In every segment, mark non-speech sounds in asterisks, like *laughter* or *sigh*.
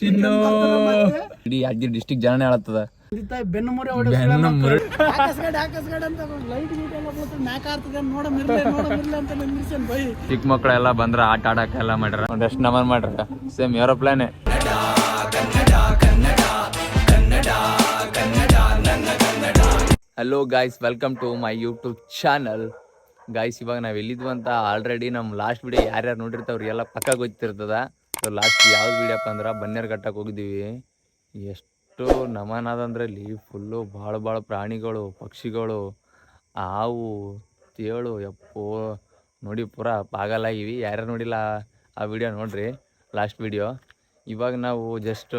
ಚಿನ್ನು. ಇಡೀ ಯಾದಗಿರಿ ಡಿಸ್ಟಿಕ್ ಜನನೇ ಹೇಳತ್ತದ ಚಿಕ್ಕ ಮಕ್ಕಳೆಲ್ಲ ಬಂದ್ರ ಆಟ ಆಡಕ್ಕೆ ಎಲ್ಲ ಮಾಡ್ಯಾರ. ಒಂದಷ್ಟು ನಮನ್ ಮಾಡ್ರ. Same ಏರೋಪ್ಲೇನೆ hello guys welcome to my YouTube channel guys ಇವಾಗ ನಾವು ಎಲ್ಲಿದ್ವು ಅಂತ ಆಲ್ರೆಡಿ ನಮ್ಮ ಲಾಸ್ಟ್ ವಿಡಿಯೋ ಯಾರ್ಯಾರು ನೋಡಿರ್ತಾವ್ರಿ ಎಲ್ಲ ಪಕ್ಕ ಗೊತ್ತಿರ್ತದ. ಸೊ ಲಾಸ್ಟ್ ಯಾವ್ದು ವಿಡಿಯೋಪ್ಪ ಅಂದ್ರೆ ಬನ್ನೇರ್ ಕಟ್ಟಕ್ಕೆ ಹೋಗಿದ್ದೀವಿ. ಎಷ್ಟು ನಮನಾದಂದ್ರೆ ಅದಂದ್ರಲ್ಲಿ ಫುಲ್ಲು ಭಾಳ ಭಾಳ ಪ್ರಾಣಿಗಳು, ಪಕ್ಷಿಗಳು, ಹಾವು, ತೇಳು ಎಪ್ಪೋ ನೋಡಿ ಪೂರ ಪಾಗಲಾಗಿವಿ ಯಾರ್ಯಾರು ನೋಡಿಲ್ಲ ಆ ವಿಡಿಯೋ ನೋಡ್ರಿ ಲಾಸ್ಟ್ ವಿಡಿಯೋ ಇವಾಗ ನಾವು ಜಸ್ಟ್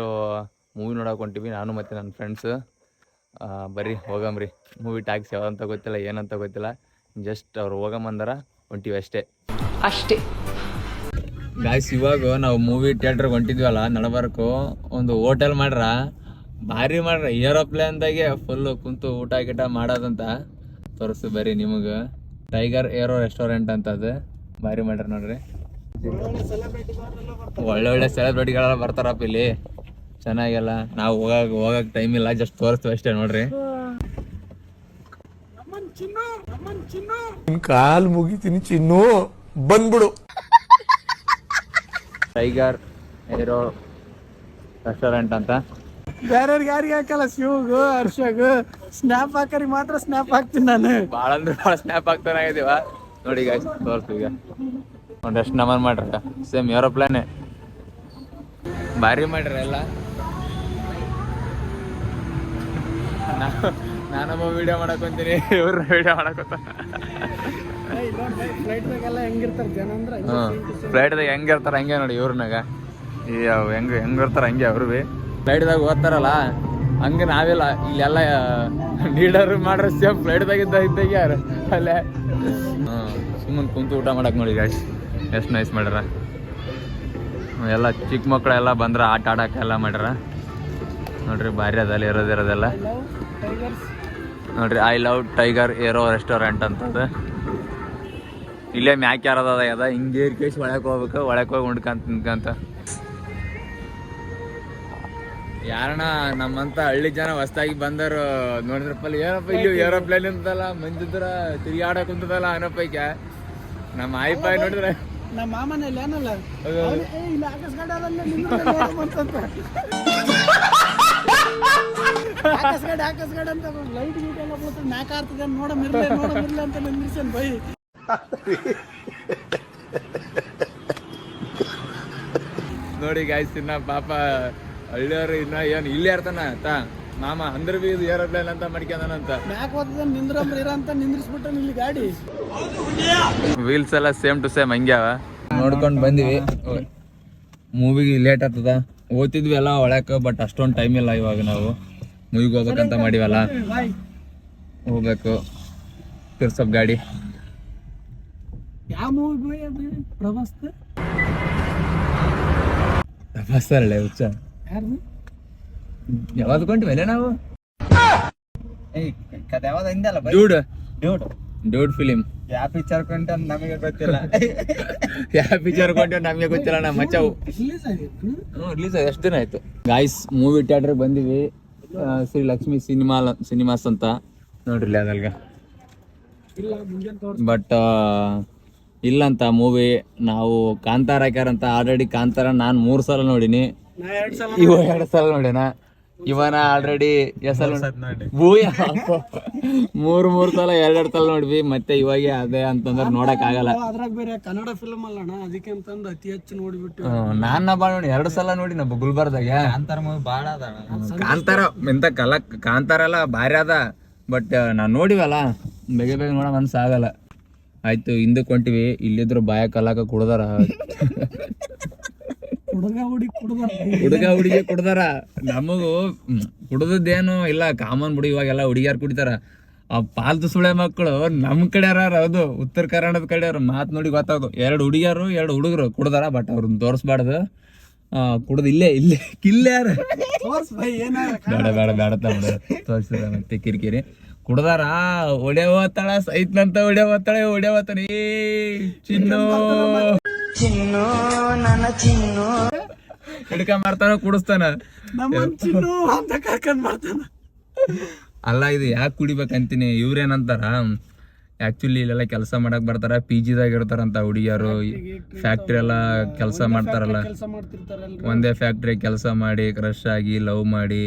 ಮೂವಿ ನೋಡಕ್ಕೆ ಹೊಂಟಿವಿ. ನಾನು ಮತ್ತು ನನ್ನ ಫ್ರೆಂಡ್ಸ್ ಬರ್ರಿ ಹೋಗಮ್ರಿ ಮೂವಿ ಟ್ಯಾಕ್ಸ್ ಯಾವ್ದಂತ ಗೊತ್ತಿಲ್ಲ, ಏನಂತ ಗೊತ್ತಿಲ್ಲ. ಜಸ್ಟ್ ಅವ್ರು ಹೋಗಮ್ಮಂದಾರ ಹೊಂಟಿವಿ ಅಷ್ಟೇ. ಅಷ್ಟೇ. ಗಾಯ್ಸ್ ಇವಾಗ ನಾವು ಮೂವಿ ಥಿಯೇಟ್ರಿಗೆ ಹೊಂಟಿದ್ವಲ್ಲ ನಡಬರ್ಕು ಒಂದು ಹೋಟೆಲ್ ಮಾಡ್ರ? ಭಾರಿ ಮಾಡ್ರ. ಏರೋಪ್ಲೇನ್ದಾಗೆ ಫುಲ್ಲು ಕುಂತು ಊಟ ಗಿಟ ಮಾಡೋದಂತ. ತೋರಿಸು ಬರ್ರಿ ನಿಮಗೆ. ಟೈಗರ್ ಏರೋ ರೆಸ್ಟೋರೆಂಟ್ ಅಂತ ಅದು. ಭಾರಿ ಮಾಡ್ರ ನೋಡ್ರಿ. ಒಳ್ಳೆ ಒಳ್ಳೆ ಸೆಲೆಬ್ರಿಟಿಗಳೆಲ್ಲ ಬರ್ತಾರಪ್ಪ ಇಲ್ಲಿ. ಚೆನ್ನಾಗೆಲ್ಲ. ನಾವು ಹೋಗಾಗ ಹೋಗಕ್ ಟೈಮ್ ಇಲ್ಲ ಜಸ್ಟ್ ತೋರಿಸ್ತೀವಿ ಅಷ್ಟೇ ನೋಡ್ರಿ. ಕಾಲ್ ಮುಗಿತೀನಿ ಚಿನ್ನು. ಬಂದ್ಬಿಡು. ಟೈಗರ್ ಏರೋ ರೆಸ್ಟೋರೆಂಟ್ ಅಂತ. ಬೇರೆಯವ್ರಿಗೆ ಯಾರಿಗೆ ಹಾಕಲ್ಲ ಶಿವಗು ಹರ್ಷಗು ಸ್ನ್ಯಾಪ್ ಹಾಕರಿಗೆ ಮಾತ್ರ ಸ್ನ್ಯಾಪ್ ಹಾಕ್ತೀನಿ ನಾನು. ಭಾಳ ಅಂದ್ರೆ ಭಾಳ ಸ್ನ್ಯಾಪ್ ಆಗ್ತಾನೆ ಇದೀವ ನೋಡಿ ಗಾಯ್ಸ್ ತೋರ್ಸು ಈಗ. ಒಂದಷ್ಟು ನಮನ್ ಮಾಡ್ರ. ಸೇಮ್ ಏರೋಪ್ಲೇನೆ ಭಾರಿ ಮಾಡ್ರ ಎಲ್ಲ. ನಾನೊಬ್ಬ ವಿಡಿಯೋ ಮಾಡಕೊಂತೀನಿ ಇವ್ರ ವಿಡಿಯೋ ಮಾಡಕೊತ ಫ್ಲೈಟ್ದಾಗೆಲ್ಲ ಹೆಂಗಿರ್ತಾರೆ ಹಂಗೆ ಫ್ಲೈಟ್ದಾಗ ನೋಡಿ ಇವ್ರನಾಗ ಈ ಹೆಂಗ ಹೆಂಗೆ ಹೆಂಗೆ ಇರ್ತಾರ ಹಂಗೆ ಅವ್ರು ಭೀ ಫ್ಲೈಟ್ದಾಗ ಓದ್ತಾರಲ್ಲ ಹಂಗೆ ನಾವೆಲ್ಲ ಇಲ್ಲೆಲ್ಲ ಲೀಡರ್ ಮಾಡ್ರ ಸೇಮ್ ಫ್ಲೈಟ್ದಾಗ ಇದ್ದ ಇದ್ದಾಗ ಯಾರು? ಅಲ್ಲೇ. ಸುಮ್ಮನೆ ಕುಂತು ಊಟ ಮಾಡಕ್ಕೆ ನೋಡಿ ಗಾಯ್ಸ್ ಎಷ್ಟು ನೈಸ್ ಮಾಡ್ಯಾರ. ಎಲ್ಲ ಚಿಕ್ಕ ಮಕ್ಕಳೆಲ್ಲ ಬಂದ್ರೆ ಆಟ ಆಡಕ್ಕೆ ಎಲ್ಲ ಮಾಡ್ಯಾರ. ನೋಡ್ರಿ ಭಾರಿ ಅದ ಅಲ್ಲಿ ಇರೋದಿರೋದೆಲ್ಲ ನೋಡ್ರಿ I love tiger aero restaurant ಅಂತದ. ಇಲ್ಲೇ ಮ್ಯಾಕ್ ಯಾರದ ಅದ ಹಿಂಗೆ ಕೇಸ್ ಒಳಗೆ ಹೋಗ್ಬೇಕು ಒಳಕ್ ಹೋಗಿ ಉಂಡ್ಕಂತ ತಿನ್ಕಂತ ಯಾರಣ್ಣ ನಮ್ಮಂತ ಹಳ್ಳಿ ಜನ ಹೊಸ್ದಾಗಿ ಬಂದರು ನೋಡಿದ್ರಪ್ಪ ಏನಪ್ಪ ಇಲ್ಲಿ ಏರೋಪ್ಲೇನ್ ಅಂತಲ್ಲ ಮಂದಿದ್ರ ತಿರುಗಾಡಕ್ ಕುಂತದಲ್ಲ ಅನ್ನಪೈಕ ನಮ್ಮ ಆಯ್ ಪಾಯ್ ನೋಡಿದ್ರೆ. ನಮ್ಮ ಏನಲ್ಲ? ಇಲ್ಲಿ ಅಂತ ಲೈಟ್ ಗೀಟ್ ಎಲ್ಲ ಮ್ಯಾಕ್ ಆಗ್ತದೆ ಮಿರ್ಲೆ ನೋಡ ಮಿರ್ಲೆ ಅಂತ ನಿಲ್ಸನ್ ಬೈ. ನೋಡಿ ಗಾಯ್ಸ್ ಇನ್ನ ಪಾಪ ಹಳ್ಳಿಯವ್ರು ಇನ್ನ ಏನ್ ಇಲ್ಲೇ ಇರ್ತಾನ ತಾ ಮಾಮ ಅಂದ್ರ ಬಿ ಇದು ಏರೋಪ್ಲೇನ್ ಅಂತ ಮಾಡ್ಕೊಂಡಾನಂತ ಮ್ಯಾಕ್ ಹೋಗ್ತದೆ ನಿಂದ್ರಂಬ್ರ ಇರ ಅಂತ ನಿಂದ್ರಿಸ್ಬಿಟ್ಟ ಇಲ್ಲಿ ಗಾಡಿ. ವೀಲ್ಸ್ ಎಲ್ಲ ಸೇಮ್ ಟು ಸೇಮ್ ಹಂಗ್ಯಾವ ನೋಡ್ಕೊಂಡ್ ಬಂದಿವಿ. ಮೂವಿಗೆ ಲೇಟ್ ಆಗ್ತದ. ಓದ್ತಿದ್ವಿ ಎಲ್ಲ ಒಳಕ್ಕೆ ಬಟ್ ಅಷ್ಟೊಂದು ಟೈಮ್ ಇಲ್ಲ ಇವಾಗ ನಾವು. ಮೂವಿಗೆ ಹೋಗ್ಬೇಕಂತ ಮಾಡಿವಲ್ಲ. ಹೋಗ್ಬೇಕು. ತಿರ್ಸಪ್ ಗಾಡಿ. ಯಾವ ಮೂವಿ ಅದು? ಪ್ರಭಾಸ್ ಬಸ್ಸರಳೆ ಹುಚ್ಚ. ಯಾರ್ದು? ಯಾವ್ದು ಕೊಂಟಿವಲ್ಲ ನಾವು? ಕತೆ ಯಾವ್ದು ಹಿಂದಲ್ಲ ಡೂಡ್ ಡೂಡ್ ಡೂಡ್ ಫಿಲಿಮ್ ಯಾವ ಪಿಕ್ಚರ್ ಕೊಂಟ ನಮಗೆ ಗೊತ್ತಿಲ್ಲ. *laughs* ಯಾವ ಪಿಕ್ಚರ್ ಕೊಂಡ ನಮಗೆ ಗೊತ್ತಿಲ್ಲ ನಮ್ಮ ಮಚ್ಚವು. ರಿಲೀಸ್ ಆಗಿತ್ತು. ಹ್ಞೂ ರಿಲೀಸ್ ಎಷ್ಟು ದಿನ ಆಯ್ತು. ಗಾಯ್ಸ್ ಮೂವಿ ಥಿಯೇಟ್ರಿಗೆ ಬಂದಿವಿ. ಶ್ರೀ ಲಕ್ಷ್ಮಿ ಸಿನಿಮಾ ಸಿನಿಮಾಸ್ ಅಂತ. ನೋಡ್ರಿ ತೋರ್ಸ್ ಬಟ್ ಇಲ್ಲಂತ ಮೂವಿ ನಾವು ಕಾಂತಾರ ಹಾಕ್ಯಾರಂತ ಆಲ್ರೆಡಿ ಕಾಂತಾರ ನಾನು ಮೂರು ಸಲ ನೋಡಿನಿ. ನಾ ಎರಡ್ ಸಲ ಇವ ಎರಡು ಸಲ ನೋಡಿನ. ಇವನ ಆಲ್ರೆಡಿ ಮೂರ್ ಭೂಯ. ಮೂರು ಮೂರು ಸಲ ಎರಡೆರಡು ಸಲ ನೋಡ್ವಿ ಮತ್ತೆ ಇವಾಗ ಅದೇ ಅಂತಂದ್ರೆ ನೋಡಕ್ ಆಗಲ್ಲ. ಅದ್ರಾಗ ಬೇರೆ ಕನ್ನಡ ಫಿಲ್ಮ್ ಅಲ್ಲಣ್ಣ ಅದಕ್ಕೆ ಅಂತಂದು ಅತಿ ಹೆಚ್ಚು ನೋಡ್ಬಿಟ್ಟು. ನಾನು ಬಾಳ ನೋಡಿ ಎರಡು ಸಲ ನೋಡಿ ನಮ್ಮ ಗುಲ್ಬರ್ದಾಗ ಕಾಂತಾರ ಮೂವಿ ಭಾಳ ಅದ ಕಾಂತಾರ ಎಂತ ಕಲ ಕಾಂತಾರ ಎಲ್ಲ ಭಾರಿ ಅದ. ಬಟ್ ನಾನ್ ನೋಡಿವಲ್ಲ ಬೇಗ ಬೇಗ ನೋಡ ಮನ್ಸು ಆಗಲ್ಲ. ಆಯ್ತು ಹಿಂದಕ್ಕೆ ಹೊಂಟಿವಿ. ಇಲ್ಲಿದ್ರು ಬಾಯ ಕಲಾಕ ಕುಡ್ದಾರ. ಹುಡುಗ ಹುಡುಗಿ ಕುಡ್ದ ಹುಡುಗ ಹುಡುಗಿ ಕುಡ್ದಾರ. ನಮಗೂ ಕುಡ್ದದ್ದೇನು ಇಲ್ಲ. ಕಾಮನ್ ಬಿಡಿ ಇವಾಗೆಲ್ಲ ಹುಡುಗಿಯಾರು ಕುಡಿತಾರ. ಆ ಪಾಲ್ತು ಸುಳೆ ಮಕ್ಕಳು ನಮ್ಮ ಕಡೆ ಅದು ಉತ್ತರ ಕರ್ನಾಟಕದ ಕಡೆ ಮಾತು ನೋಡಿ ಗೊತ್ತಾಗೋದು. ಎರಡು ಹುಡುಗಿಯರು ಎರಡು ಹುಡುಗರು ಕುಡ್ದಾರ ಬಟ್ ಅವ್ರನ್ನ ತೋರಿಸ್ಬಾರ್ದು. ಕುಡ್ದು ಇಲ್ಲೇ ಇಲ್ಲೇ ಕಿಲ್ಲಾರ ಬೇಡ ಬೇಡ ಬೇಡ ತಮ್ಮ ತೋರಿಸಿದ್ರೆ ಮತ್ತೆ ಕಿರಿಕಿರಿ. ಕುಡ್ದಾರ ಒಡೆ ಹೋಗ್ತಾಳ ಸೈತ್ನಂತ ಒಡೆ ಹೋಗ್ತಾಳೆ ಚಿನ್ನೋ. ಚಿನ್ನೋ ನನ್ನ ಚಿನ್ನು. ಹಿಡ್ಕ ಮಾಡ್ತಾನ ಕುಡಿಸ್ತಾನ. ನಮ್ಮ ಚಿನ್ನು ಅಂತ ಕರ್ಕೊಂಡ್ ಮಾಡ್ತಾನ. ಅಲ್ಲ ಇದು ಯಾಕೆ ಕುಡಿಬೇಕಂತೀನಿ? ಇವ್ರೇನಂತಾರ? ಆಕ್ಚುಲಿ ಇಲ್ಲೆಲ್ಲ ಕೆಲಸ ಮಾಡಕ್ ಬರ್ತಾರ ಪಿ ಜಿದಾಗ ಇರ್ತಾರಂತ ಹುಡುಗಿಯರು. ಫ್ಯಾಕ್ಟ್ರಿ ಎಲ್ಲ ಕೆಲಸ ಮಾಡ್ತಾರಲ್ಲ. ಒಂದೇ ಫ್ಯಾಕ್ಟ್ರಿ ಕೆಲಸ ಮಾಡಿ ಕ್ರಶ್ ಆಗಿ ಲವ್ ಮಾಡಿ.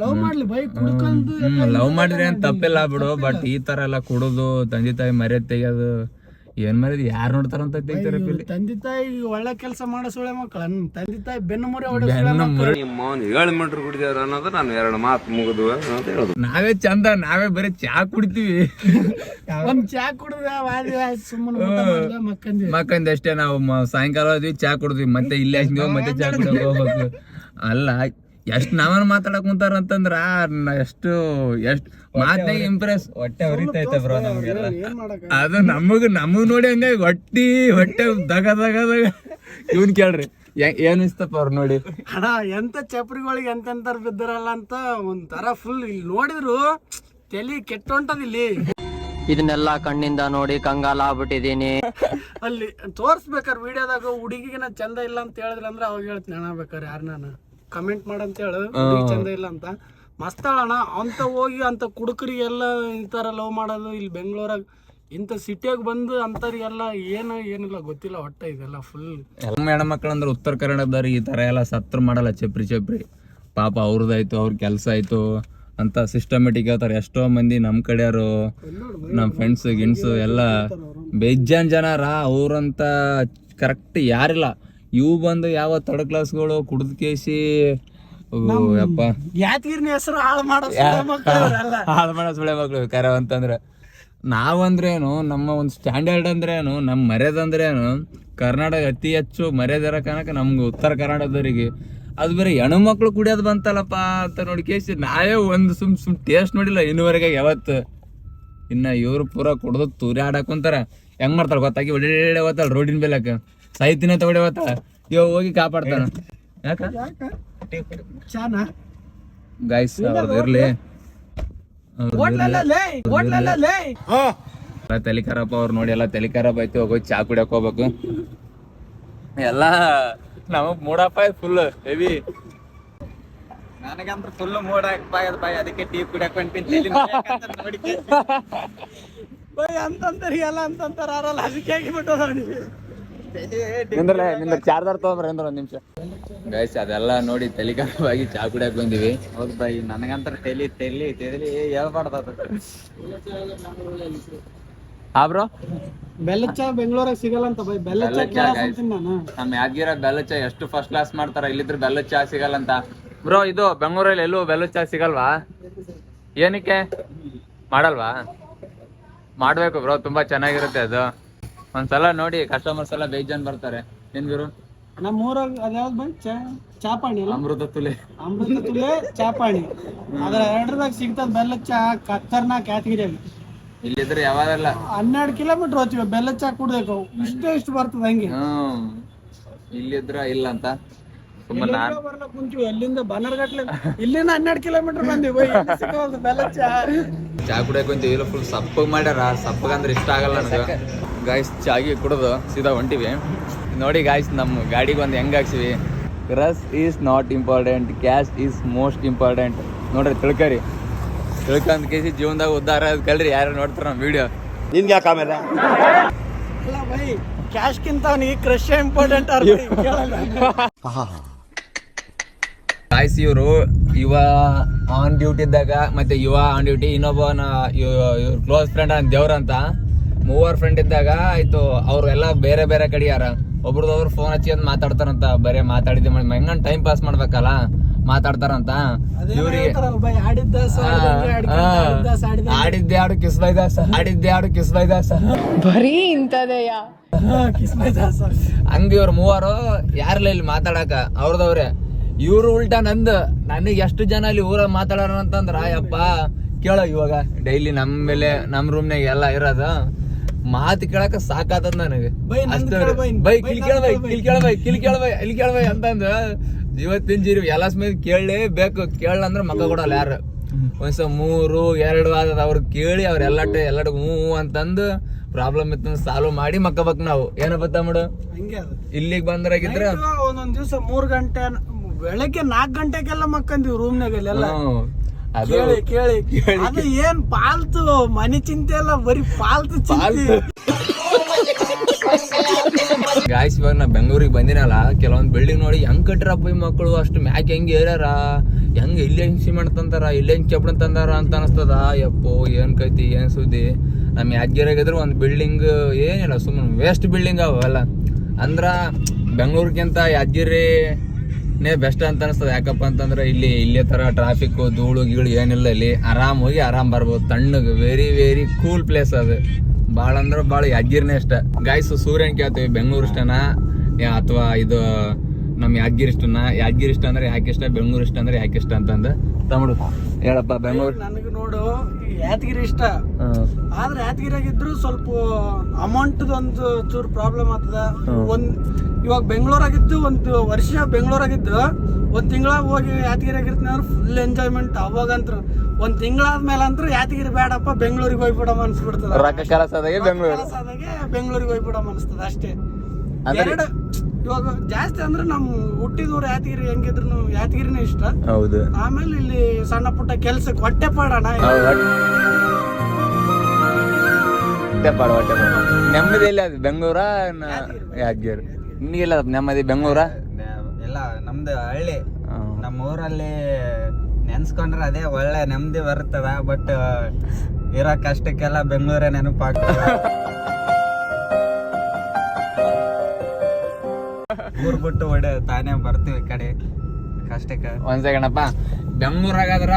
ಲವ್ ಮಾಡ್ಲಿ ಬೈ ಕುಡ್ಕೊಂಡು ಲವ್ ಮಾಡಿದ್ರೆ ಏನ್ ತಪ್ಪಿಲ್ಲ ಬಿಡು ಬಟ್ ಈ ತರ ಎಲ್ಲ ಕುಡುದು ತಂದೆ ತಾಯಿ ಮರ್ಯಾದೆ ತೆಗಿಯೋದು ಏನ್ ಮರ್ಯಾದೆ ಯಾರು ನೋಡ್ತಾರಂತ ತೆಗಿತಾರೆ ತಂದೆ ತಾಯಿ ಒಳ್ಳೆ ಕೆಲಸ ಮಾಡೋ ಸುಳೆ ಮಕ್ಕಳ ತಂದೆ ತಾಯಿ ಬೆನ್ನು ಮುರಿ ಏಳು ಮೀಟರ್ ಕುಡಿದಾರ ಅನ್ನೋದು ನಾನು ಎರಡು ಮಾತು ಮುಗಿದು ಅಂತ ಹೇಳುದು. ನಾವೇ ಚಂದ ನಾವೇ ಬರೀ ಚಾ ಕುಡಿತೀವಿ. *laughs* ಒಂದ್ ಚಾ ಕುಡ್ದ ಸುಮ್ಮನೆ ಮಕ್ಕಂದಿ ಮಕ್ಕಂದ ಅಷ್ಟೇ ನಾವು ಮ- ಸಾಯಂಕಾಲ ಹೋದ್ವಿ ಚಾ ಕುಡಿದ್ವಿ ಮತ್ತೆ ಇಲ್ಲೇ ಮತ್ತೆ ಚಾ ಕುಡಿಯೋಕೆ ಹೋಗ್ಬೇಕು. ಅಲ್ಲ ಎಷ್ಟ್ ನಾವನ್ ಮಾತಾಡಕ್ ಕುಂತಾರ ಅಂತಂದ್ರ ಎಷ್ಟು ಎಷ್ಟು ಮಾತ್ನಾಗ ಇಂಪ್ರೆಸ್ ಹೊಟ್ಟೆ ಉರಿತೈತೆ ಬ್ರೋ ನಮ್ಗೆಲ್ಲ. ಏನ್ ಅದು ನಮಗ್ ನಮಗ್ ನೋಡಿ ಹಂಗಾಗಿ ಹೊಟ್ಟಿ ಹೊಟ್ಟೆ ದಗ ದಗ ದಗ. ಇವನ್ ಕೇಳ್ರಿ ಏನಿಸ್ತಪ್ಪ ಏನ್ ಇಸ್ತಪ್ಪ ಅವ್ರು ನೋಡಿ? ಅಣ್ಣ ಎಂತ ಚಪ್ರಿಗಳಿಗೆ ಎಂತೆಂತಾರ ಬಿದ್ದಾರಲ್ಲ ಅಂತ ಒಂಥರ ಫುಲ್ ಇಲ್ಲಿ ನೋಡಿದ್ರು ತಲಿ ಕೆಟ್ಟ ಹೊಂಟದ ಇಲ್ಲಿ ಇದನ್ನೆಲ್ಲ ಕಣ್ಣಿಂದ ನೋಡಿ ಕಂಗಾಲ ಆಗ್ಬಿಟ್ಟಿದೀನಿ ಅಲ್ಲಿ ತೋರ್ಸ್ಬೇಕಾರ ವಿಡಿಯೋದಾಗ ಹುಡುಗಿಗೆ ಚಂದ ಇಲ್ಲ ಅಂತ ಹೇಳಿದ್ರೆ ಅಂದ್ರೆ ಅವಾಗ ಹೇಳ್ತೀನಿ ಅಣ್ಣ ಬೇಕಾರೆ ಯಾರು ನಾನು? ಕಮೆಂಟ್ ಮಾಡಂತ ಹೇಳು. ಹುಡುಗಿ ಚಂದ ಇಲ್ಲ ಅಂತ. ಮಸ್ತ್ ಅಣ್ಣ ಅಂತ ಹೋಗಿ ಅಂತ ಕುಡುಕರಿಗೆಲ್ಲ ಇಂಥರ ಲವ್ ಮಾಡೋದು ಇಲ್ಲಿ ಬೆಂಗಳೂರಾಗ ಇಂಥ ಸಿಟಿಯಾಗ ಬಂದು ಅಂತರಿಗೆಲ್ಲ ಏನು ಏನಿಲ್ಲ ಗೊತ್ತಿಲ್ಲ ಒಟ್ಟ ಇದೆಲ್ಲ ಫುಲ್ ಎಲ್ಲ ಹೆಣ್ಮಕ್ಳು ಅಂದ್ರೆ ಉತ್ತರ ಕನ್ನಡದವ್ರಿಗೆ ಈ ತರ ಎಲ್ಲ ಸತ್ರ ಮಾಡಲ್ಲ ಚಪ್ರಿ ಚಪ್ರಿ. ಪಾಪ ಅವ್ರದ್ದಾಯ್ತು ಅವ್ರ ಕೆಲಸ ಆಯ್ತು ಅಂತ ಸಿಸ್ಟಮೆಟಿಕ್ ಹೇಳ್ತಾರೆ. ಎಷ್ಟೋ ಮಂದಿ ನಮ್ಮ ಕಡೆಯವರು ನಮ್ಮ ಫ್ರೆಂಡ್ಸ್ ಗಿಣ್ಸು ಎಲ್ಲ ಬೇಜಾನ್ ಜನರ ಅವ್ರಂತ ಕರೆಕ್ಟ್ ಯಾರಿಲ್ಲ. ಇವು ಬಂದು ಯಾವ ತರ್ಡ್ ಕ್ಲಾಸ್ಗಳು ಕುಡಿದು ಕೇಸಿ ಯಪ್ಪ. ಯಾದಗಿರಿನ ಹೆಸರು ಹಾಳು ಮಾಡೋ ಮಕ್ಳು ಹಾಳು ಮಾಡೋ ಸುಳೆ ಮಕ್ಳು ಕರೆ ಅಂತಂದ್ರೆ. ನಾವಂದ್ರೇನು ನಮ್ಮ ಒಂದು ಸ್ಟ್ಯಾಂಡರ್ಡ್ ಅಂದ್ರೇನು ನಮ್ಮ ಮರ್ಯಾದೆ ಅಂದ್ರೇನು ಕರ್ನಾಟಕ ಅತಿ ಹೆಚ್ಚು ಮರ್ಯಾದೆ ಇರೋ ಕಾರಣಕ್ಕ ನಮ್ಗೆ ಉತ್ತರ ಕರ್ನಾಟಕದವರಿಗೆ ಅದು ಬೇರೆ ಹೆಣ್ಮಕ್ಳು ಕುಡಿಯೋದು ಬಂತಲ್ಲಪ್ಪ ಅಂತ ನೋಡಿ ಕೇಸಿ ನಾವೇ ಒಂದು ಸುಮ್ ಸುಮ್ ಟೇಸ್ಟ್ ನೋಡಿಲ್ಲ ಇನ್ನುವರೆಗೆ ಯಾವತ್ತು. ಇನ್ನ ಇವ್ರು ಪೂರ ಕುಡ್ದು ತೂರಿ ಆಡಕ್ ಕುಂತಾರ. ಹೆಂಗ್ ಮಾಡ್ತಾಳ ಗೊತ್ತಾಗಿ? ಒಳ್ಳೆ ಒಳ್ಳೆ ಓದ್ತಾಳೆ ರೋಡಿನ ಬೆಲಕ ಸಾಹಿತ್ಯನ ತಗೊಡೆ ಮತ್ತ ಇವ ಹೋಗಿ ಕಾಪಾಡ್ತಾನ. ಯಾಕ? ಗಾಯ್ಸ್ ಅವ್ರದ್ದು ಇರ್ಲಿ. ತಲಿಕಾರಪ್ಪ ಅವ್ರು ನೋಡಿ ಎಲ್ಲ ತಲಿಕಾರಪ್ಪ ಐತಿ ಹೋಗಿ ಚಾ ಕುಡಿಯಕ್ ಹೋಗ್ಬೇಕು. ಎಲ್ಲ ನಮಗ್ ಮೂಡಪ್ಪ ಫುಲ್ ಹೆವಿ ನನಗಂತ ಫುಲ್ ಮೂಡ್ ಬಾಯ್ ಬಾಯ್ ಅದಕ್ಕೆ ಟೀ ಕುಡಿಯಕ್ ಹೊಂಟಿನಿ ನೋಡಿ ಬೈ ಅಂತಂತಾರ ಎಲ್ಲ ಅಂತಂತಾರ ಅದಕ್ಕೆ ಅದಕ್ಕೆ ಆಗಿಬಿಟ್ಟು ನೋಡಿ ನಿಂದ್ರಲೆ ನಿಂದ್ರ ಚಾರ್ಜರ್ ತಗೊಂಡ್ರೆ ಅಂದ್ರ ಒಂದ್ ನಿಮಿಷ. ಗೈಸ್ ಅದೆಲ್ಲ ನೋಡಿ ತಲೆ ಖರಾಬ್ ಆಗಿ ಚಾ ಕುಡಿಯಕ್ ಬಂದಿವಿ. ಹೌದು ಬಾಯ್ ನನಗಂತ್ರ ತೆಲಿ ತೆಲಿ ತೆಲಿ ಹೇಳ್ಬಾರ್ದು ಅದು. ಹಾ ಬ್ರೋ ಬೆಲ್ಲದ ಚಾ ಬೆಂಗಳೂರಾಗ ಸಿಗಲ್ಲ ಅಂತ ಬೈ ಬೆಲ್ಲದ ಚಾ ಬೆಲ್ಲದ್ ಚಾ, ಕೇಳಕ್ guys. ಅಂತೀನಿ ನಾನು. ನಮ್ಮ ಯಾದಗಿರ ಬೆಲ್ಲ ಚಾ ಎಷ್ಟು ಫಸ್ಟ್ ಕ್ಲಾಸ್ ಮಾಡ್ತಾರ ಇಲ್ಲಿದ್ರೆ ಬೆಲ್ಲ ಚಾ ಸಿಗಲ್ಲ ಅಂತ. ಬ್ರೋ ಇದು ಬೆಂಗಳೂರಲ್ಲಿ ಎಲ್ಲೂ ಬೆಲ್ಲ ಚಾ ಸಿಗಲ್ವಾ? ಏನಕ್ಕೆ? ಮಾಡಲ್ವಾ? ಮಾಡ್ಬೇಕು ಬ್ರೋ ತುಂಬಾ ಚೆನ್ನಾಗಿರುತ್ತೆ ಅದು. ಒಂದ್ಸಲ ನೋಡಿ ಕಸ್ಟಮರ್ಸ್ ಎಲ್ಲ ಬೇಜಾನ್ ಬರ್ತಾರೆ. ಏನ್ ಗುರು? ನಮ್ಮ ಊರಾಗ ಅದ್ಯಾವ್ದು ಬಂದ್ ಚಾ ಚಾಪಾಣಿ ಅಲ್ಲ? ಅಮೃತ ತುಲೆ. ಅಮೃತ ತುಲೆ ಚಾಪಾಣಿ. ಅದ್ರ ಎರಡರದಾಗ ಸಿಗ್ತದ ಬೆಲ್ಲ ಚಾ ಖತರ್ನಾಕ್ ಯಾದಗಿರಿಯಾಗ ಇಲ್ಲಿದ್ರೆ ಯಾವಾಗಲ್ಲ? ಹನ್ನೆರಡು ಕಿಲೋಮೀಟರ್ ಹೋಗ್ತೀವಿ ಬೆಲ್ಲ ಚಾ ಕುಡ್ಬೇಕು. ಇಷ್ಟ ಇಷ್ಟು ಬರ್ತದ ಹಂಗೆ. ಹ್ಮ್. ಇಲ್ಲಿದ್ರ ಇಲ್ಲ ಅಂತ. ನಾನ್ ಬರ್ಲಕ್ ಕುಂತೀವಿ? ಬನ್ನರ್ಗಟ್ಲೆ ಇಲ್ಲಿಂದ ಹನ್ನೆರಡು ಕಿಲೋಮೀಟರ್ ಬಂದಿವಿ. ಬೈ ಎಲ್ಲಿ ಸಿಗೋದು ಬೆಲ್ಲದ ಚಾ? ಚಾ ಕುಡಿಯಕ್ ಕುಂತೀವಿ. ಫುಲ್ ಸಪ್ಪಗ್ ಮಾಡ್ಯಾರ. ಸಪ್ಪಗಂದ್ರೆ ಇಷ್ಟ ಆಗಲ್ಲ ನನಗೆ. ಗಾಯ್ಸ್ ಚಾಗಿ ಕುಡಿದು ಸೀದಾ ಹೊಂಟಿವಿ. ನೋಡಿ ಗಾಯ್ಸ್ ನಮ್ಮ ಗಾಡಿಗೆ ಒಂದು ಹೆಂಗ್ ಹಾಕ್ಸಿವಿ. ರಸ್ is not important cash is most important ನೋಡ್ರಿ ತಿಳ್ಕರಿ. ತಿಳ್ಕೊಂಡ್ ಕೇಸಿ ಜೀವನದಾಗ ಉದ್ದಾರ ಅದ್ ಕಲ್ರಿ ಯಾರು ನೋಡ್ತಾರ ನಮ್ಮ ವಿಡಿಯೋ ನಿನ್ಗೆ ಯಾಕೆ ಆಮೇಲೆ? ಅಲ್ಲ ಬೈ ಕ್ಯಾಶ್ಗಿಂತ ಅವನಿಗೆ ಕ್ರಶ್ ಇಂಪಾರ್ಟೆಂಟ್ ಕೇಳಲ್ಲ. ಗಾಯ್ಸ್ ಇವರು ಇವ ಆನ್ ಡ್ಯೂಟಿ ಇದ್ದಾಗ ಮತ್ತೆ ಯುವ ಆನ್ ಡ್ಯೂಟಿ ಇನ್ನೊಬ್ಬನ ಇವ್ರ ಕ್ಲೋಸ್ ಫ್ರೆಂಡ್ ಅಂತ ದೇವ್ರ ಅಂತ. ಮೂವರ್ ಫ್ರೆಂಡ್ ಇದ್ದಾಗ ಆಯ್ತು ಅವ್ರೆಲ್ಲ ಬೇರೆ ಬೇರೆ ಕಡಿಯಾರ ಒಬ್ರದವ್ರು ಫೋನ್ ಹಚ್ಚಿ ಅಂತ ಮಾತಾಡ್ತಾರಂತ ಬರೇ ಮಾತಾಡಿದ್ದೆ ಮಾಡಿ ಹೆಂಗನ್ ಟೈಮ್ ಪಾಸ್ ಮಾಡ್ಬೇಕಲ್ಲ? ಮಾತಾಡ್ತಾರಂತ? ಇವ್ರಿಗೆ ಆಡಿದ್ದ ಆಡಿದ್ದೆ ಆಡು ಕಿಸ್ ಬೈ ದಾಸ ಆಡಿದ್ದೆ ಆಡು ಕಿಸ್ ಬೈ ದಾಸ ಬರೀ ಇಂಥದೆಯಾ. ಹಂಗ ಇವ್ರ ಮೂವರು ಯಾರಲ್ಲ ಇಲ್ಲಿ ಮಾತಾಡಕ? ಅವ್ರದವ್ರೆ. ಇವ್ರು ಉಲ್ಟಾ ನಂದು ನನಗೆ ಎಷ್ಟು ಜನ ಇಲ್ಲಿ ಊರ ಮಾತಾಡೋಣ ಅಂತಂದ್ರ ಯಪ್ಪ ಕೇಳೋ ಇವಾಗ. ಡೈಲಿ ನಮ್ಮ ಮೇಲೆ ನಮ್ ರೂಮ್ನಾಗ ಎಲ್ಲ ಇರೋದು. ಮಾತು ಕೇಳಕ ಸಾಕಾತದ ನನಗೆ. ಬೈ, ಕಿಲ್ ನಂದು ಕೇಳ ಬೈ ಕೇಳು ಬೈ. ಕಿಲ್ ಕೇಳ ಬೈ ಕಿಲ್ ಕೇಳಬೈ ಇಲ್ಲಿ ಕೇಳ ಬೈ ಅಂತಂದ ಇವತ್ತಿನ ಜೀರಿ ಎಲ್ಲ ಸ್ಮೇಲೆ ಕೇಳಲೇಬೇಕು ಕೇಳ ಅಂದ್ರೆ ಮಕ್ಕ ಕೊಡಲ್ಲ ಯಾರು. ಒಂದ್ಸ ಮೂರು ಎರಡು ಆದದ ಅವ್ರು ಕೇಳಿ ಅವ್ರ ಎಲ್ಲಟ ಎಲ್ಲಟ ಹ್ಞೂ ಅಂತಂದು ಪ್ರಾಬ್ಲಮ್ ಇತ್ತು ಸಾಲ್ವ್ ಮಾಡಿ ಮಕ್ಕಬೇಕು ನಾವು. ಏನ ಬತ್ತ ಮಾಡು? ಇಲ್ಲಿಗೆ ಬಂದ್ರಾಗಿದ್ರ ಒಂದೊಂದ್ ದಿವ್ಸ ಮೂರ್ ಗಂಟೆ ಬೆಳಗ್ಗೆ ನಾಲ್ಕು ಗಂಟೆಗೆಲ್ಲ ಮಕ್ಕಂದಿವಿ ರೂಮ್ನಾಗ ಎಲ್ಲ ಹ್ಮ್. ಅದು ಕೇಳಿ ಕೇಳಿ. ಅದು ಏನ್ ಪಾಲ್ತು? ಮನೆ ಚಿಂತೆ ಎಲ್ಲ ಬರೀ ಪಾಲ್ತು ಚಿಂತೆ. ಗಾಯ್ಸ್ ಇವಾಗ ನಾ ಬೆಂಗಳೂರಿಗೆ ಬಂದಿನಲ್ಲ ಕೆಲವೊಂದು ಬಿಲ್ಡಿಂಗ್ ನೋಡಿ ಹೆಂಗ್ ಕಟ್ರಪ್ಪ ಈ ಮಕ್ಕಳು ಅಷ್ಟು ಮ್ಯಾಕ್ ಹೆಂಗ್ ಏರ್ಯಾರ? ಹೆಂಗ್ ಇಲ್ಲೇ ಹೆಂಗ್ ಸಿಮೆಂಟ್ ತಂದಾರ ಇಲ್ಲೇ ಹೆಂಗ್ ಚಪ್ಪಣ ತಂದಾರ ಅಂತ ಅನಸ್ತದ? ಯಪ್ಪೋ ಏನ್ ಕೈತಿ ಏನ್ ಸುದ್ದಿ? ನಮ್ಮ ಯಾದಗಿರಿಯಾಗಿದ್ರೆ ಒಂದು ಬಿಲ್ಡಿಂಗ್ ಏನಿಲ್ಲ ಸುಮ್ಮನೆ ವೇಸ್ಟ್ ಬಿಲ್ಡಿಂಗ್ ಅವೆಲ್ಲ. ಅಂದ್ರ ಬೆಂಗಳೂರಿಗಿಂತ ಯಾದಗಿರಿ ನೇ ಬೆಸ್ಟ್ ಅಂತ ಅನಿಸ್ತದೆ. ಯಾಕಪ್ಪ ಅಂತಂದ್ರೆ ಇಲ್ಲಿ ಇಲ್ಲೇ ತರ ಟ್ರಾಫಿಕ್ ಧೂಳು ಗೀಳು ಏನಿಲ್ಲ ಇಲ್ಲಿ. ಆರಾಮ್ ಹೋಗಿ ಆರಾಮ್ ಬರ್ಬೋದು. ತಣ್ಣಗೆ ವೆರಿ ವೆರಿ ಕೂಲ್ ಪ್ಲೇಸ್ ಅದು. ಭಾಳ ಅಂದ್ರೆ ಭಾಳ ಯಾದಗಿರಿನೇ ಇಷ್ಟ ಗಾಯ್ಸ್ ಸೂರ್ಯನ್ ಕೇಳ್ತೀವಿ. ಬೆಂಗಳೂರು ಇಷ್ಟನ? ಅಥವಾ ಇದು ನಮ್ಮ ಯಾದಗಿರಿ ಇಷ್ಟನ? ಯಾದಗಿರಿ ಇಷ್ಟ ಅಂದ್ರೆ ಯಾಕೆ ಇಷ್ಟ? ಬೆಂಗಳೂರು ಇಷ್ಟ ಅಂದ್ರೆ ಯಾಕೆ ಇಷ್ಟ ಅಂತಂದು ತಮಿಳು ಹೇಳಪ್ಪ. ಬೆಂಗಳೂರು ನನಗೆ ನೋಡು ಯಾದಗಿರಿ ಇಷ್ಟ. ಆದ್ರೆ ಯಾದಗಿರಿಯಾಗಿದ್ರು ಸ್ವಲ್ಪ ಅಮೌಂಟ್ ಒಂದು ಚೂರು ಪ್ರಾಬ್ಲಮ್ ಆಗ್ತದ. ಒಂದ್ ಇವಾಗ ಬೆಂಗಳೂರಾಗಿದ್ದು ಒಂದು ವರ್ಷ ಬೆಂಗಳೂರಾಗಿದ್ದು ಒಂದ್ ತಿಂಗಳ ಹೋಗಿ ಯಾದಗಿರಿಯಾಗಿರ್ತೀನಿ ಅಂದ್ರೆ ಫುಲ್ ಎಂಜಾಯ್ಮೆಂಟ್ ಅವಾಗಂತರು ಒಂದ್ ತಿಂಗಳಾದ್ಮೇಲೆ ಅಂತೂ ಯಾದಗಿರಿ ಬೇಡಪ್ಪ ಬೆಂಗಳೂರಿಗೆ ಹೋಗ್ಬಿಡಮ್ ಅನ್ಸ್ಬಿಡ್ತದೆ. ರೊಕ್ಕ ಬೆಂಗಳೂರು. ಬೆಂಗಳೂರಿಗೆ ಹೋಗ್ಬಿಡಮ್ ಅನ್ಸ್ತದೆ ಅಷ್ಟೇ. ಎರಡು ಇವಾಗ ಜಾಸ್ತಿ ಅಂದ್ರೆ ನಮ್ ಹುಟ್ಟಿದೂರು ಯಾದಗಿರಿ ಹೆಂಗಿದ್ರು ಯಾದಗಿರಿನೇ ಇಷ್ಟ. ಹೌದು. ಆಮೇಲೆ ಇಲ್ಲಿ ಸಣ್ಣ ಪುಟ್ಟ ಕೆಲ್ಸಕ್ಕೆ ಹೊಟ್ಟೆ ಪಾಡಣ. ನೆಮ್ಮದಿ ಎಲ್ಲಿ ಅದು ಬೆಂಗಳೂರ ಯಾದಗಿರಿ. ನಿನಗೆಲ್ಲ ನೆಮ್ಮದಿ ಬೆಂಗಳೂರ? ಎಲ್ಲ ನಮ್ದು ಹಳ್ಳಿ. ನಮ್ಮ ಊರಲ್ಲಿ ನೆನ್ಸ್ಕೊಂಡ್ರೆ ಅದೇ ಒಳ್ಳೆ ನೆಮ್ಮದಿ ಬರ್ತದ ಬಟ್ ಇರೋ ಕಷ್ಟಕ್ಕೆಲ್ಲ ಬೆಂಗಳೂರೇ ನೆನಪಾಗ *laughs* ಊರ್ ಬಿಟ್ಟು ಒಡೆ ತಾನೇ ಬರ್ತೀವಿ ಈ ಕಡೆ. ಕಷ್ಟಕ್ಕೆ. ಒಂದ್ ಸೆಕೆಂಡ್ ಅಪ್ಪ. ಬೆಂಗಳೂರಾಗಾದ್ರ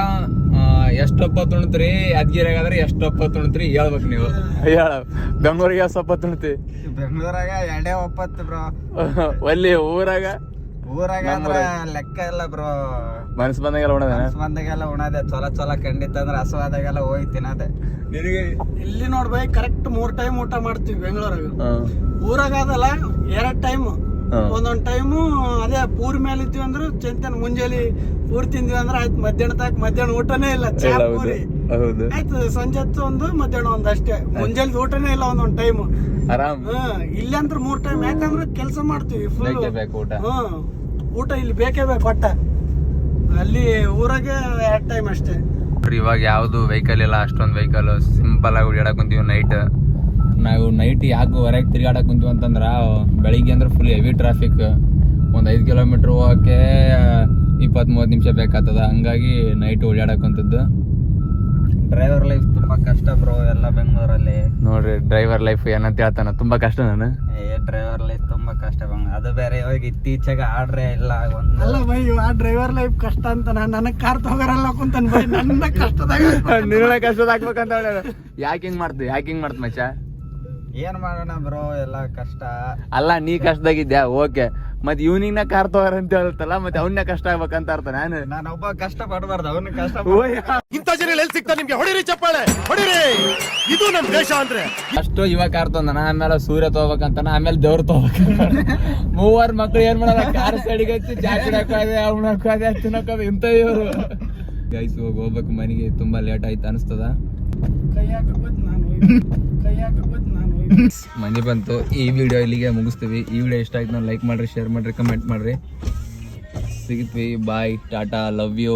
ಎಷ್ಟೊಪ್ಪ ತುಣ್ತ್ರಿ? ಯಾದಗಿರಿಯಾಗಾದ್ರ ಎಷ್ಟೊಪ್ಪ ತುಣ್ತ್ರಿ? ಹೇಳ್ಬೇಕು ನೀವು. ಹೇಳ ಬೆಂಗಳೂರಿಗೆ ಎಷ್ಟಪ್ಪ ತುಣ್ತಿ ಬೆಂಗ್ಳೂರಾಗ ಎರಡೇ ಒಪ್ಪತ್ತು ಬ್ರೋ. *laughs* ಒಲ್ಲಿ ಊರಾಗ? ಊರಾಗ ಅಂದ್ರ ಲೆಕ್ಕ ಇಲ್ಲ ಬ್ರೋ. ಮನ್ಸ್ ಬಂದಾಗೆಲ್ಲ ಉಣದ ಮನ್ಸ್ ಬಂದಾಗೆಲ್ಲ ಉಣದೆ. ಚೊಲ ಚೊಲ ಖಂಡಿತ ಅಂದ್ರೆ ಹಸುವಾದಾಗೆಲ್ಲ ಹೋಗಿ ತಿನ್ನದೆ. ನಿನಗೆ ಇಲ್ಲಿ ನೋಡ್ಬೇಕು ಕರೆಕ್ಟ್ ಮೂರ್ ಟೈಮ್ ಊಟ ಮಾಡ್ತೀವಿ ಬೆಂಗ್ಳೂರಾಗ. ಊರಾಗ ಅದಲ್ಲ ಎರಡ್ ಟೈಮ್ ಒಂದೊಂದ್ ಟೈಮು ಅದೇ ಪೂರ್ ಮೇಲೆ ಇದ್ವಿ ಅಂದ್ರೆ ಚಂತನ್ ಮುಂಜಾನೆ ಪೂರ್ ತಿಂದ್ವಿ ಅಂದ್ರೆ ಆಯ್ತು ಮಧ್ಯಾಹ್ನ ತಾಕ ಮಧ್ಯಾಹ್ನ ಊಟನೇ ಇಲ್ಲ ಚಾ ಪೂರಿ. ಆಯ್ತು ಸಂಜೆ ಒಂದು ಮಧ್ಯಾಹ್ನ ಒಂದ್ ಅಷ್ಟೇ. ಮುಂಜಾನೆ ಊಟನೇ ಇಲ್ಲ ಒಂದೊಂದ್ ಟೈಮ್. ಆರಾಮ್. ಹ್ಮ್ ಇಲ್ಲಿ ಅಂದ್ರೆ ಮೂರ್ ಟೈಮ್ ಯಾಕಂದ್ರೆ ಕೆಲಸ ಮಾಡ್ತೀವಿ ಫುಲ್ ಬೇಕೇ ಬೇಕು ಊಟ. ಹ್ಮ್ ಊಟ ಇಲ್ಲಿ ಬೇಕೇ ಬೇಕು ಒಟ್ಟ ಅಲ್ಲಿ ಊರಾಗೆ ಎರಡ್ ಟೈಮ್ ಅಷ್ಟೇ. ಇವಾಗ ಯಾವುದು ವೆಹಿಕಲ್ ಇಲ್ಲ ಅಷ್ಟೊಂದು ವೆಹಿಕಲ್ ಸಿಂಪಲ್ ಆಗಿ ಓಡಾಡಕ್ ನೈಟ್ ನಾವು ನೈಟ್ ಯಾಕೆ ಹೊರಗೆ ತಿರ್ಗಾಡಕ್ಕೆ ಕುಂತೀವಿ ಅಂತಂದ್ರೆ ಬೆಳಿಗ್ಗೆ ಅಂದ್ರೆ ಫುಲ್ ಹೆವಿ ಟ್ರಾಫಿಕ್ ಒಂದು ಐದು ಕಿಲೋಮೀಟ್ರ್ ಹೋಗೋಕ್ಕೆ ಇಪ್ಪತ್ತ್ ಮೂವತ್ತು ನಿಮಿಷ ಬೇಕಾಗ್ತದ. ಹಂಗಾಗಿ ನೈಟ್ ಓಡಾಡಕ್ ಕುಂತದ್ದು. ಡ್ರೈವರ್ ಲೈಫ್ ತುಂಬಾ ಕಷ್ಟ ಬ್ರೋ ಎಲ್ಲ ಬೆಂಗಳೂರಲ್ಲಿ. ನೋಡ್ರಿ ಡ್ರೈವರ್ ಲೈಫ್ ಏನಂತ ಹೇಳ್ತಾನ ತುಂಬಾ ಕಷ್ಟ ನಾನು. ಏ ಡ್ರೈವರ್ ಲೈಫ್ ತುಂಬಾ ಕಷ್ಟ ಬಂಗ ಅದು ಬೇರೆ ಇವಾಗ ಇತ್ತೀಚೆಗೆ ಆಡ್ರೆ ಇಲ್ಲ ಒಂದು ಅಲ್ಲ ಬೈ ಆ ಡ್ರೈವರ್ ಲೈಫ್ ಕಷ್ಟ ಅಂತ ನಾನು ನನಗೆ ಕಾರ್ ತಗೋರಲ್ಲ ಕುಂತಾನೆ ಬೈ. ನನ್ನ ಕಷ್ಟದಾಗ *laughs* ನಿನ್ನ ಕಷ್ಟದಾಗ್ಬೇಕಂತ ಹೇಳ್ಯಾರ ಯಾಕೆ ಹಿಂಗ್ ಮಾಡ್ತೀವಿ ಯಾಕೆ ಹಿಂಗ್ ಮಾಡ್ತ ಮಚ್ಚ? ಏನ್ ಮಾಡೋಣ ಬ್ರೋ ಎಲ್ಲ ಕಷ್ಟ. ಅಲ್ಲ ನೀ ಕಷ್ಟದಾಗಿದ್ಯಾ? ಓಕೆ ಮತ್ ಇವ್ನಿಗ್ ನಾ ಕಾರ್ ತಗೋರ ಅಂತ ಹೇಳ್ತಲ್ಲ ಮತ್ತೆ ಅವನ್ನ ಕಷ್ಟ ಆಗ್ಬೇಕಂತ ಅರ್ಥ ನಾನು. ಒಬ್ಬ ಕಷ್ಟ ಪಡಬಾರ್ದು ಅವ್ನ ಕಷ್ಟ ಇಂಥ ಜನ ಎಲ್ಲಿ ಸಿಗ್ತಾರೆ ನಿಮ್ಗೆ? ಹೊಡಿರಿ ಚಪ್ಪಾಳೆ ಹೊಡಿರಿ. ಇದು ನಮ್ ದೇಶ ಅಂದ್ರೆ. ಅಷ್ಟು ಇವಾಗ ಕಾರ್ ತಂದನ ಆಮೇಲೆ ಸೂರ್ಯ ತಗೋಬೇಕಂತಾನ ಆಮೇಲೆ ದೇವ್ರ ತಗೋಬೇಕಂತ. ಮೂವರ್ ಮಕ್ಳು ಏನ್ ಮಾಡಲ್ಲ ಕಾರ್ ಸೈಡಿಗೆ ಹಚ್ಚಿ ಜಾಕೆಟ್ ಹಾಕೋದೆ ಅವ್ನ ಹಾಕೋದೆ ತಿನ್ನಕೋದೆ ಇಂಥ ಇವರು. ಗೈಸ್ ಹೋಗಿ ಹೋಗ್ಬೇಕು ಮನೆಗೆ ತುಂಬಾ ಲೇಟ್ ಆಯ್ತು ಅನಿಸ್ತದ? ಕೈ ಹಾಕಬೇಕು ನಾನು ಕೈ ನಾನು ಹೋಗಿ *laughs* ಮನೆ ಬಂತು. ಈ ವಿಡಿಯೋ ಇಲ್ಲಿಗೆ ಮುಗಿಸ್ತೀವಿ. ಈ ವಿಡಿಯೋ ಇಷ್ಟ ಆಯ್ತು ನಾನು ಲೈಕ್ ಮಾಡ್ರಿ ಶೇರ್ ಮಾಡ್ರಿ ಕಮೆಂಟ್ ಮಾಡ್ರಿ. ಸಿಗ್ತೀವಿ. Bye tata love you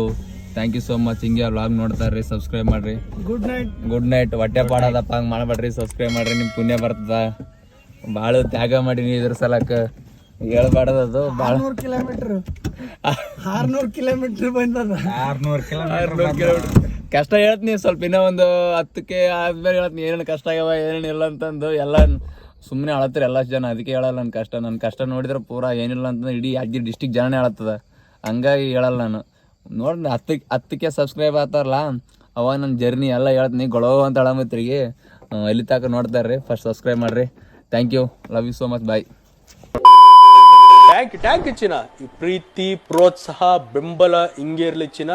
thank you so much ಹಿಂಗೆ ವ್ಲಾಗ್ ನೋಡ್ತಾ ಇರ್ರಿ ಸಬ್ಸ್ಕ್ರೈಬ್ ಮಾಡ್ರಿ. ಗುಡ್ ನೈಟ್ ಗುಡ್ ನೈಟ್ ಹೊಟ್ಟೆ ಪಾಡೋದಪ್ಪ ಹಂಗೆ ಮಾಡಬೇಡ್ರಿ ಸಬ್ಸ್ಕ್ರೈಬ್ ಮಾಡ್ರಿ ನಿಮ್ಮ ಪುಣ್ಯ ಬರ್ತದ. ಭಾಳ ತ್ಯಾಗ ಮಾಡೀನಿ ಇದ್ರ ಸಲಕ್ಕ. ಹೇಳ್ಬಾರ್ದದು ಭಾಳ ಆರ್ನೂರು ಕಿಲೋಮೀಟರ್. ಆರ್ನೂರು ಕಿಲೋಮೀಟರ್ ಬಂದದ. ಆರ್ನೂರ್ ಕಿಲೋಮೀಟರ್. ಕಷ್ಟ ಹೇಳ್ತೀನಿ ಸ್ವಲ್ಪ ಇನ್ನೂ ಒಂದು ಹತ್ತಕ್ಕೆ ಆದ್ಮೇಲೆ ಹೇಳ್ತೀನಿ ಏನೇನು ಕಷ್ಟ ಆಗ್ಯಾವ, ಏನೇನು ಇಲ್ಲ ಅಂತಂದು ಎಲ್ಲ ಸುಮ್ಮನೆ ಅಳತ್ತಾರೆ ಎಲ್ಲ ಜನ ಅದಕ್ಕೆ ಹೇಳಲ್ಲ ನನ್ನ ಕಷ್ಟ. ನನ್ನ ಕಷ್ಟ ನೋಡಿದ್ರೆ ಪೂರಾ ಏನಿಲ್ಲ ಅಂತಂದ್ರೆ ಇಡೀ ಅಜ್ಜಿ ಡಿಸ್ಟಿಕ್ ಜನನೇ ಹೇಳತ್ತದ ಹಂಗಾಗಿ ಹೇಳಲ್ಲ ನಾನು. ನೋಡಿ ಹತ್ತಕ್ಕೆ ಹತ್ತಕ್ಕೆ ಸಬ್ಸ್ಕ್ರೈಬ್ ಆತಾರಲ್ಲ, ಅವಾಗ ನನ್ನ ಜರ್ನಿ ಎಲ್ಲ ಹೇಳ್ತೀನಿ ಗೊಳೋ ಅಂತ ಹೇಳಮತ್ರಿಗೆ ಎಲ್ಲಿ ತಾಕ ನೋಡ್ತಾರೆ ಫಸ್ಟ್ ಸಬ್ಸ್ಕ್ರೈಬ್ ಮಾಡ್ರಿ. Thank you love you so much bye thank you ಚಿನ್ನ. ಈ ಪ್ರೀತಿ, ಪ್ರೋತ್ಸಾಹ, ಬೆಂಬಲ ಹಿಂಗೆ ಇರಲಿ ಚಿನ್ನ.